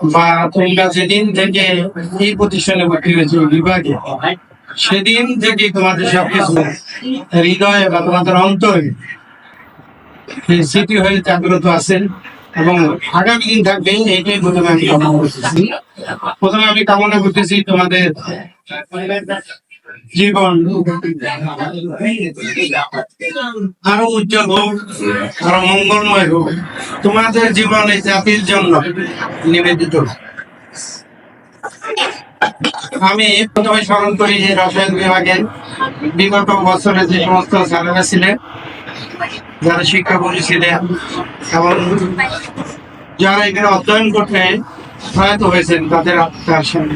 বা তোমরা যেদিন থেকে এই প্রতিষ্ঠানে ভর্তি হয়েছে বিভাগে, সেদিন থেকে তোমাদের সবকিছু হৃদয়ে বা তোমাদের অন্তরে স্মৃতি হয়ে জাগ্রত আছেন এবং আগামী দিন থাকবে এটাই প্রথমে আমি কামনা করতেছি। প্রথমে আমি কামনা করতেছি তোমাদের আরও উজ্জ্বল হোক, আরও মঙ্গলময় হোক, তোমাদের জীবন এই জাতির জন্য নিবেদিত আমি প্রথমে স্মরণ করি যে রসায়ন বিভাগের বিগত বছরে যে সমস্ত স্যারেরা ছিলেন, যারা শিক্ষা ছিলেন এবং যারা এখানে অধ্যয়ন করতে প্রয়াত হয়েছেন, তাদের আত্মার সঙ্গে।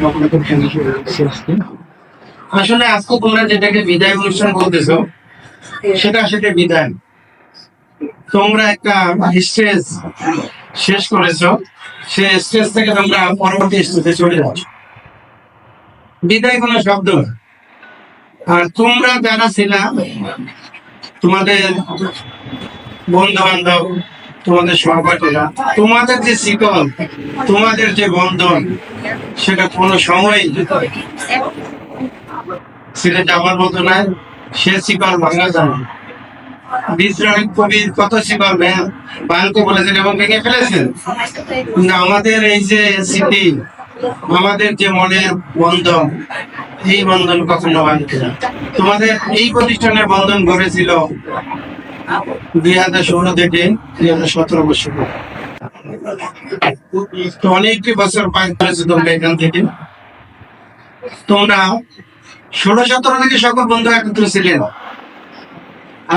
আসলে আজকে তোমরা যেটাকে বিদায় অনুষ্ঠান বলতেছো, সেটা আসলে বিদায়। তোমরা একটা স্টেজ শেষ করেছ সে স্টেজ থেকে তোমরা পরবর্তী স্টেজে চলে যাচ্ছ। বিদায় কোনো শব্দ আর তোমরা যারা ছিলা, তোমাদের বন্ধু বান্ধব তোমাদের সহপাঠীরা, তোমাদের যে শিকল, তোমাদের যে বন্ধন, সেটা কোনো সময় মতো সে শিকল ভাঙা কবির কত শিকল ভাঙতে বলেছেন এবং ভেঙে ফেলেছেন। কিন্তু আমাদের এই যে স্মৃতি, আমাদের যে মনের বন্ধন, এই বন্ধন কখনো ভাঙতে না। তোমাদের এই প্রতিষ্ঠানের বন্ধন গড়েছিল দুই হাজার ষোলো থেকে দুই হাজার সতেরো বছর। অনেকটি বছর পার করেছে তোমরা এখান থেকে। তোমরা ষোলো সতেরো থেকে সকল বন্ধু একত্র ছিলেন।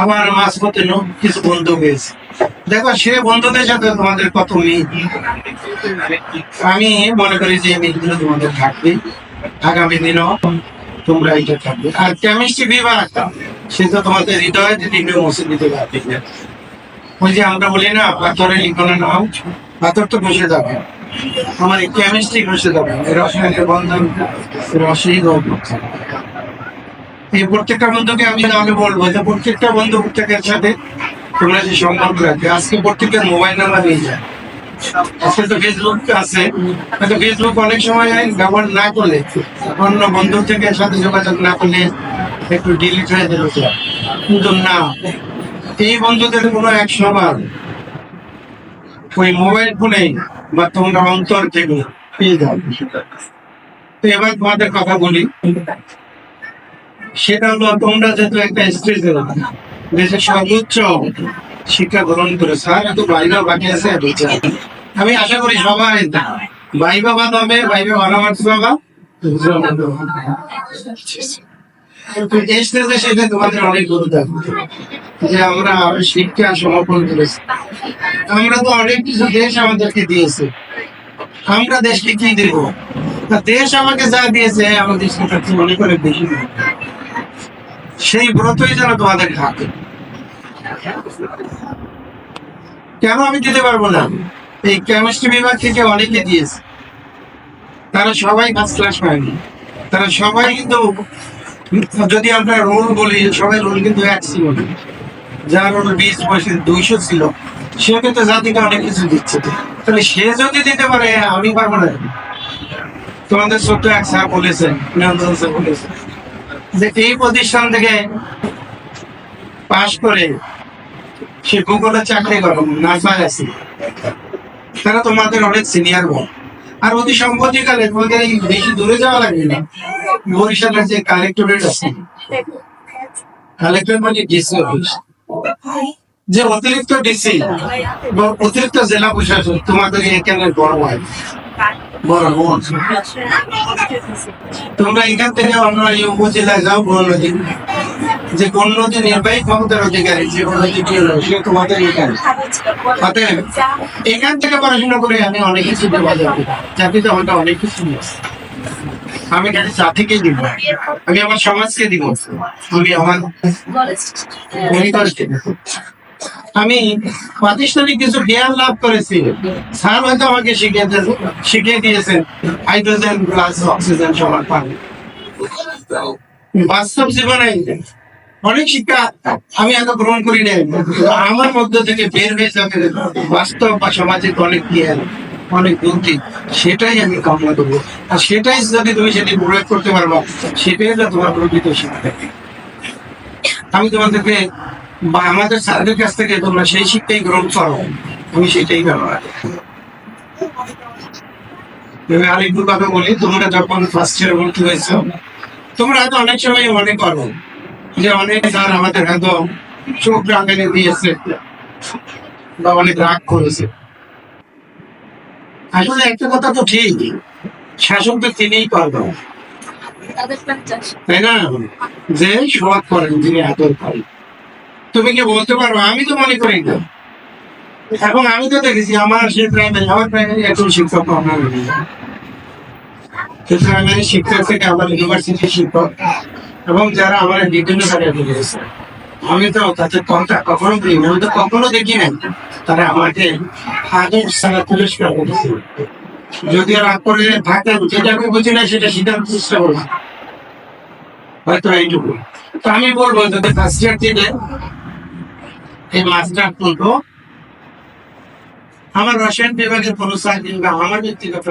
আবার মাঝপথে কিছু বন্ধু হয়েছে। দেখো, সে বন্ধুদের সাথে তোমাদের কত মিল। আমি মনে করি যে মিলগুলো তোমাদের থাকবে। আগামী দিনও তোমরা এইটা থাকবে। আর কেমিস্ট্রি বিভাগ, সে তো তোমাদের হৃদয়ে লিখে মুছে দিতে পারবে। ওই যে আমরা বলি না পাথরে লিখনের নাম, পাথর তো বসে যাবে আমার কেমিস্ট্রি বসে যাবে রসায়নের বন্ধন রসই এই প্রত্যেকটা বন্ধুকে আমি তাহলে বলব যে প্রত্যেকটা বন্ধু প্রত্যেকের সাথে তোমরা যে সম্পর্ক রাখবে। আজকে প্রত্যেকের মোবাইল নাম্বার নিয়ে যায়। আজকে তো ফেসবুক আছে। ফেসবুক অনেক সময় ব্যবহার না সাথে যোগাযোগ না করলে একটু ডিলিট হয়ে কিন্তু না, এই বন্ধুদের কোনো এক ওই মোবাইল ফোনে বা তোমরা অন্তর থেকে এবার তোমাদের কথা বলি। সেটা হলো, তোমরা যেহেতু একটা স্টেজে দেশের সর্বোচ্চ শিক্ষা গ্রহণ করেছে আর এত বাইরেও বাকি আছে? আমি আশা করি সবাই হবে ভাইবা ভালো মারতে বাবা এই সেটা তোমাদের অনেক গুরু থাকবে যে আমরা শিক্ষা করেছি। আমরা তো অনেক কিছু দেশ আমাদেরকে দিয়েছে। আমরা দেশকে কি দেশ আমাকে যা দিয়েছে আমার তার চেয়ে মনে করে বেশি। সেই ব্রতই যেন তোমাদের থাকে কেন আমি দিতে পারব না? এই কেমিস্ট্রি বিভাগ থেকে অনেকে দিয়েছে। তারা সবাই ফার্স্ট ক্লাস পায়নি তারা সবাই কিন্তু যদি আমরা রোল বলি, সবাই রোল কিন্তু এক ছিল যার রোল বিশ বয়সে দুইশো ছিল, সে কিন্তু জাতিকে অনেক কিছু দিচ্ছে। তাহলে সে যদি দিতে পারে, আমি পারব না। তোমাদের ছোট্ট এক স্যার বলেছেন, নিয়ন্ত্রণ স্যার বলেছেন। যে এই প্রতিষ্ঠান থেকে পাশ করে সে গুগলে চাকরি করো নাসায় আছে। তারা তোমাদের অনেক সিনিয়র বল আর অতি সম্প্রতিকালে তোমাদের বেশি দূরে যাওয়া লাগবে না। বরিশালের যে কালেক্টরেট আছে। কালেক্টর মানে ডিসি অফিস। যে অতিরিক্ত ডিসি অতিরিক্ত জেলা প্রশাসক তোমাদের এখানে বড় হয়। বড় বোন। তোমরা এখান থেকে অন্য উপজেলায় যাও বড় নদী। যে কোন নদী নির্বাহী ক্ষমতার অধিকারী যে কোন নদী সে তোমাদের এখানে অতএব এখান থেকে পড়াশোনা করে আমি অনেক কিছু দেওয়া যাবে চাকরিতে হয়তো অনেক কিছু নিয়েছি আমি খালি জাতিকে দিব। আমি আমার সমাজকে দিব। আমি আমার। আমি প্রাতিষ্ঠানিক কিছু জ্ঞান লাভ করেছি। স্যার হয়তো আমাকে শিখিয়েছেন শিখিয়ে দিয়েছেন। হাইড্রোজেন প্লাস অক্সিজেন সমান পানি বাস্তব জীবনে অনেক শিক্ষা আমি এত গ্রহণ করি নাই। আমার মধ্য থেকে বের হয়ে যাবে। বাস্তব বা সামাজিক অনেক জ্ঞান, অনেক বুদ্ধি, সেটাই আমি কামনা করব। আর সেটাই যদি তুমি সেটি প্রয়োগ করতে পারব সেটাই তোমার প্রকৃত শিক্ষা। আমি তোমাদেরকে বা আমাদের স্যারদের কাছ থেকে তোমরা সেই শিক্ষাই গ্রহণ করো। আমি সেটাই করি। আমি আরেকটু কথা বলি তোমরা যখন ফার্স্ট ইয়ার ভর্তি হয়েছ তোমরা হয়তো অনেক সময় মনে করো যে অনেক স্যার আমাদের হয়তো চোখ রাঙানি দিয়েছে বা অনেক রাগ করেছে। আসলে একটা কথা তো ঠিক শাসক তো তিনিই করবেন তাই না? যে সোয়াদ করেন যিনি আদর করেন। তুমি কি বলতে পারো আমি তো মনে করি না। এখন আমি তো দেখেছি, আমার সে প্রাইমারি আমার প্রাইমারি একজন শিক্ষক আমার সে প্রাইমারি শিক্ষক থেকে আমার ইউনিভার্সিটি শিক্ষক। এবং যারা আমার বিভিন্ন আমি তো তাদের কথা কখনো আমি তো কখনো দেখি নাই। তারা আমাকে সারা পুরস্কার করেছে যদি রাগ করে থাকে যেটা আমি বুঝি না সেটা শিখার চেষ্টা করব হয়তো এইটুকু। তো আমি বলব যদি ফার্স্ট ইয়ার থেকে এই মাস্টার তুলবো। আমার রসায়ন বিভাগের কোনো সাহায্য আমার ব্যক্তিগত